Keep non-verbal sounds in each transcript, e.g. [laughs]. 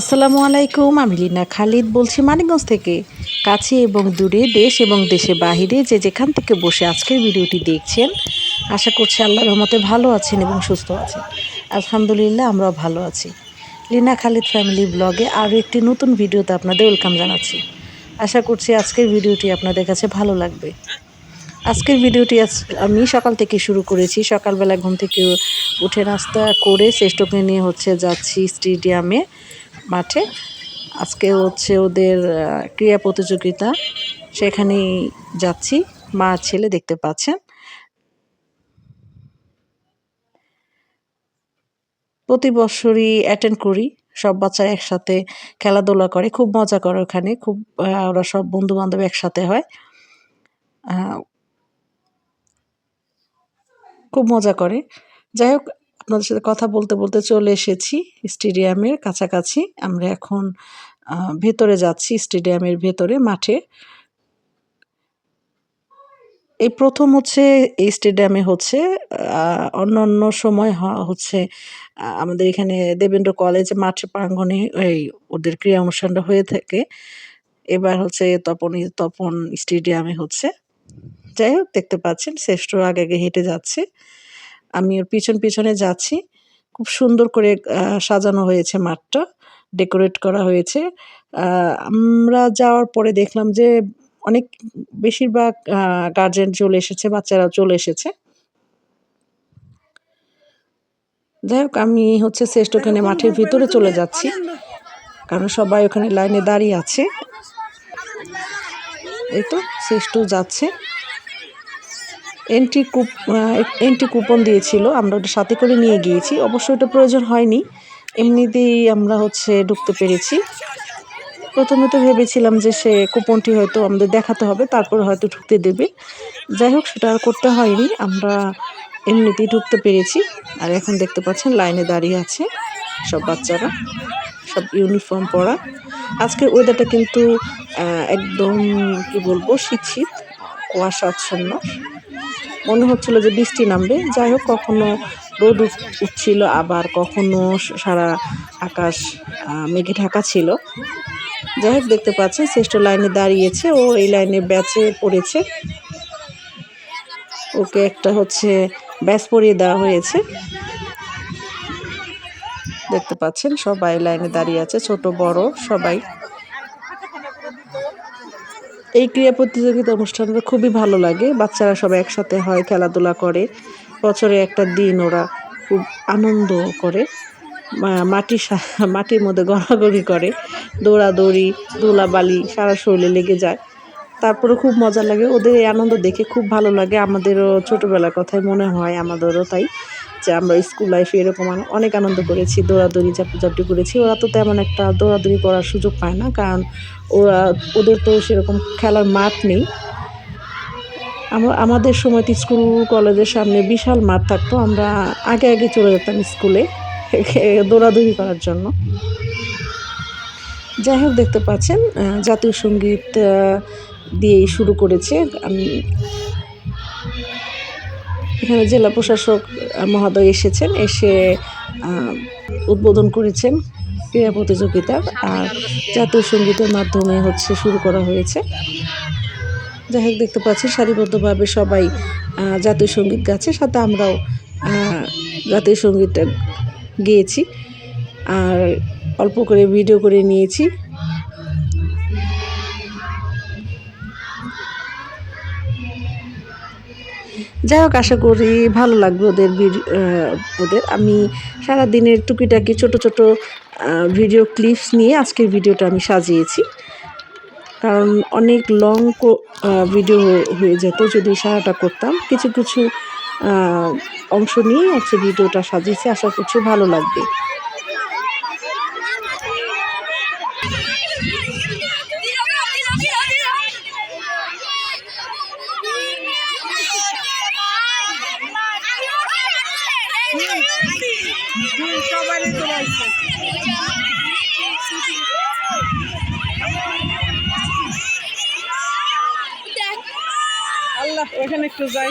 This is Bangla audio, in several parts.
আসসালামু আলাইকুম, আমি লিনা খালিদ বলছি মানিকগঞ্জ থেকে। কাছে এবং দূরে দেশ এবং দেশে বাহিরে যে যেখান থেকে বসে আজকের ভিডিওটি দেখছেন, আশা করছি আল্লাহ রহমতে ভালো আছেন এবং সুস্থ আছেন। আলহামদুলিল্লাহ, আমরাও ভালো আছি। লিনা খালিদ ফ্যামিলি ব্লগে আরও একটি নতুন ভিডিওতে আপনাদের ওয়েলকাম জানাচ্ছি। আশা করছি আজকের ভিডিওটি আপনাদের কাছে ভালো লাগবে। আজকের ভিডিওটি আমি সকাল থেকে শুরু করেছি। সকালবেলা ঘুম থেকে উঠে নাস্তা করে শ্রেষ্ঠকে নিয়ে হচ্ছে যাচ্ছি স্টেডিয়ামে। মাঠে। আজকে হচ্ছে ওদের ক্রীড়া প্রতিযোগিতা। সেখানেই যাচ্ছি। মা, ছেলে দেখতে পাচ্ছেন। প্রতি বছরই অ্যাটেন্ড করি। সব বাচ্চা একসাথে খেলাধুলা করে। খুব মজা করে ওখানে। খুব ওরা সব বন্ধু বান্ধব একসাথে হয়। খুব মজা করে। যাই হোক আপনাদের সাথে কথা বলতে বলতে চলে এসেছি স্টেডিয়ামের কাছাকাছি। আমরা এখন ভেতরে যাচ্ছি স্টেডিয়ামের ভেতরে, মাঠে। এই প্রথম হচ্ছে, এই স্টেডিয়ামে হচ্ছে অন্য অন্য সময় হচ্ছে আমাদের এখানে দেবেন্দ্র কলেজ মাঠ প্রাঙ্গণে এই ওদের ক্রীড়া অনুষ্ঠানটা হয়ে থাকে। এবার হচ্ছে তপন তপন স্টেডিয়ামে হচ্ছে। যাই হোক, দেখতে পাচ্ছেন, শ্রেষ্ঠ আগে আগে হেঁটে যাচ্ছে। আমি ওর পিছন পিছনে যাচ্ছি। খুব সুন্দর করে সাজানো হয়েছে মাঠটা, ডেকোরেট করা হয়েছে। আমরা যাওয়ার পরে দেখলাম যে অনেক, বেশিরভাগ গার্জেন চলে এসেছে বাচ্চারা চলে এসেছে। যাই হোক, আমি হচ্ছে শ্রেষ্ঠ ওখানে মাঠের ভিতরে চলে যাচ্ছি। কারণ সবাই ওখানে লাইনে দাঁড়িয়ে আছে। এই তো, শ্রেষ্ঠ যাচ্ছে। এন্ট্রি কুপ এন্ট্রি কুপন দিয়েছিল, আমরা ওটা সাথে করে নিয়ে গিয়েছি। অবশ্য ওটা প্রয়োজন হয়নি, এমনিতেই আমরা হচ্ছে ঢুকতে পেরেছি। প্রথমে তো ভেবেছিলাম যে সে কুপনটি হয়তো আমাদের দেখাতে হবে, তারপর হয়তো ঢুকতে দেবে। যাই হোক, সেটা আর করতে হয়নি, আমরা এমনিতেই ঢুকতে পেরেছি। আর এখন দেখতে পাচ্ছেন, লাইনে দাঁড়িয়ে আছে সব বাচ্চারা, সব ইউনিফর্ম পরা। আজকের ওয়েদারটা কিন্তু একদম, কি বলব শীত শীত কুয়াশাচ্ছন্ন। মনে হচ্ছিল যে বৃষ্টি নামবে। যাই হোক, কখনো রোদ উঠছিল, আবার কখনো সারা আকাশ মেঘে ঢাকা ছিল। যাই হোক, দেখতে পাচ্ছেন, শ্রেষ্ঠ লাইনে দাঁড়িয়েছে। ও এই লাইনে ব্যাচে পড়েছে। ওকে একটা হচ্ছে ব্যাচ পরিয়ে দেওয়া হয়েছে। দেখতে পাচ্ছেন, সবাই লাইনে দাঁড়িয়ে আছে, ছোট, বড়, সবাই। এই ক্রীড়া প্রতিযোগিতা অনুষ্ঠানটা খুবই ভালো লাগে। বাচ্চারা সবাই একসাথে হয়, খেলাধুলা করে। বছরে একটা দিন ওরা খুব আনন্দ করে। মাটির মাটির মধ্যে গড়াগড়ি করে। দৌড়াদৌড়ি, ধুলাবালি সারা শরীরে লেগে যায়। তারপরে খুব মজা লাগে। ওদের এই আনন্দ দেখে খুব ভালো লাগে। আমাদেরও ছোটোবেলার কথাই মনে হয়, আমাদেরও তাই। যে আমরা স্কুল লাইফে এরকম অনেক আনন্দ করেছি, দৌড়াদৌড়ি চাপটি করেছি। ওরা তো তেমন একটা দৌড়াদৌড়ি করার সুযোগ পায় না, কারণ ওরা, ওদের তো সেরকম খেলার মাঠ নেই। আমাদের সময় তো স্কুল, কলেজের সামনে বিশাল মাঠ থাকতো, আমরা আগে আগে চলে যেতাম স্কুলে [laughs] দৌড়াদৌড়ি করার জন্য। যাই হোক, দেখতে পাচ্ছেন জাতীয় সংগীত দিয়েই শুরু করেছে। আমি এখানে জেলা প্রশাসক মহোদয় এসেছেন, এসে উদ্বোধন করেছেন ক্রীড়া প্রতিযোগিতা। আর জাতীয় সঙ্গীতের মাধ্যমে হচ্ছে শুরু করা হয়েছে। যাই হোক, দেখতে পাচ্ছি সারিবদ্ধভাবে সবাই জাতীয় সংগীত গাচ্ছে সাথে আমরাও জাতীয় সঙ্গীতটা গেয়েছি। আর অল্প করে ভিডিও করে নিয়েছি। যাই হোক, আশা করি ভালো লাগবে ওদের ওদের। আমি সারাদিনের টুকিটাকি ছোট ছোট ভিডিও ক্লিপস নিয়ে আজকের ভিডিওটা আমি সাজিয়েছি। কারণ অনেক লং ভিডিও হয়ে যেত যদি সারাটা করতাম। কিছু কিছু অংশ নিয়ে আজকে ভিডিওটা সাজিয়েছি। আশা করছি ভালো লাগবে। সবারই তো রয়েছে আল্লাহ ওখানে একটু যাই।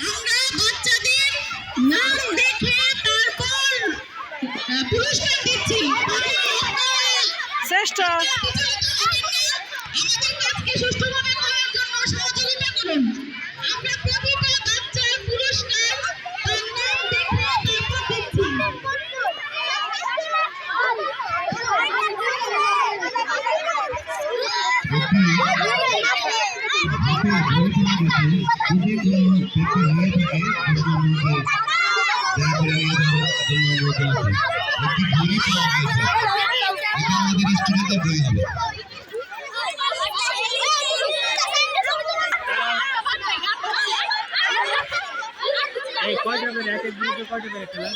আমরা বাচ্চাদের নাম দেখে তারপর আহ, পুরস্কার দিচ্ছি শ্রেষ্ঠ আমাদের কাজকে সুষ্ঠুভাবে করার জন্য সহযোগিতা করুন আমরা প্রতিটা বাচ্চার পুরস্কার তার নাম দেখে তারপর দিচ্ছি আমাদের স্টুডেন্টদের বই হবে এই কয়টা বের এক এক কয়টা বের খেলা?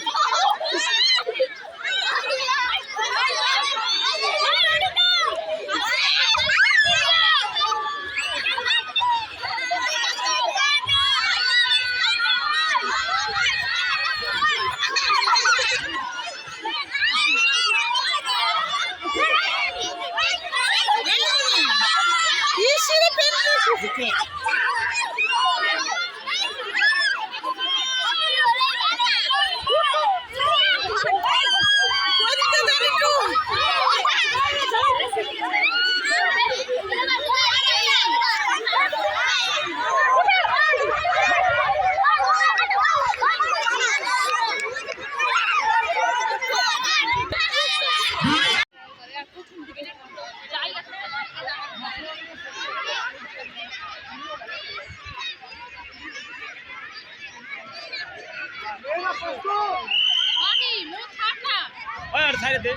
ওই আর ছাইরে দে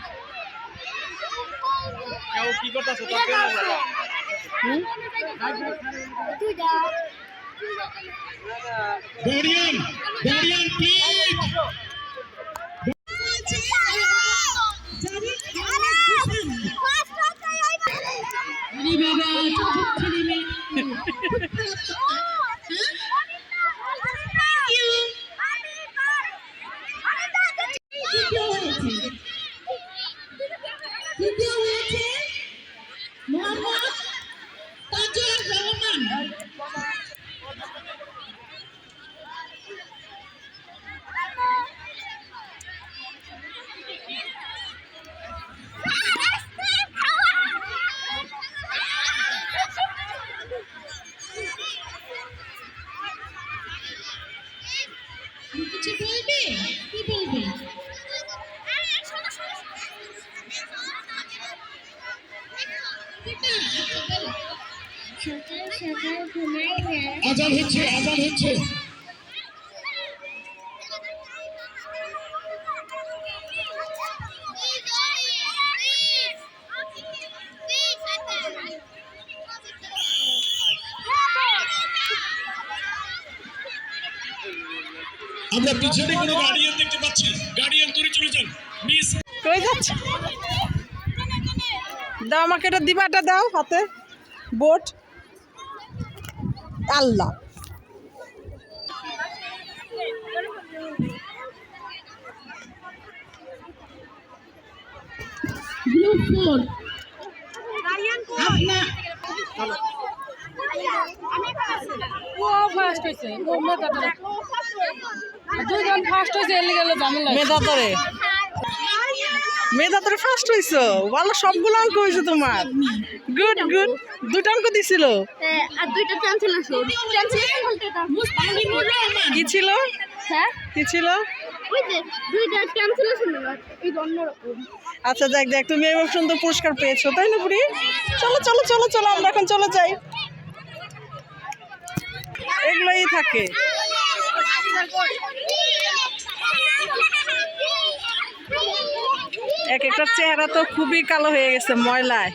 কেউ কি করতেছে তো কেউ গার্ডিয়ান গার্ডিয়ান প্লিজ তৃতীয় হয়েছে তৃতীয় হয়েছে মোহাম্মদ তাজুর রহমান। কিছু বলবে কি বলবে সকাল সকাল ঘুমাই না আজান হচ্ছে আজান হচ্ছে আমরা পিছনে কোনো গার্ডিয়ান দেখতে পাচ্ছি গার্ডিয়ান দূরে চলে যান। মিস কই যাচ্ছে? দাও আমাকে এটা দিবাটা দাও হাতে। বোট আল্লাহ। গ্রুপ ফোর আপনার ও মেধা তোরে ফার্স্ট হইছো ভালো সবগুলো অঙ্ক হয়েছে তোমার গুড গুড দুটো অঙ্ক দিছিল কি ছিল হ্যাঁ কি ছিল আচ্ছা দেখ দেখ তুমি এবার সুন্দর পুরস্কার পেয়েছ তাই না বুড়ি চলো চলো চলো চলো আমরা এখন চলে যাই এগুলোই থাকে. এক একটা চেহারা তো খুবই কালো হয়ে গেছে ময়লায়।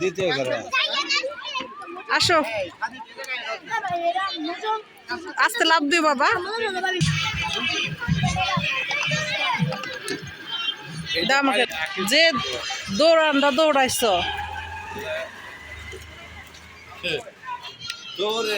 দ্বিতীয় ঘরে আসো। আসতে লাভ দিও বাবা। আমাকে। যে দৌড়ানটা দৌড়াইছ। দৌড়ে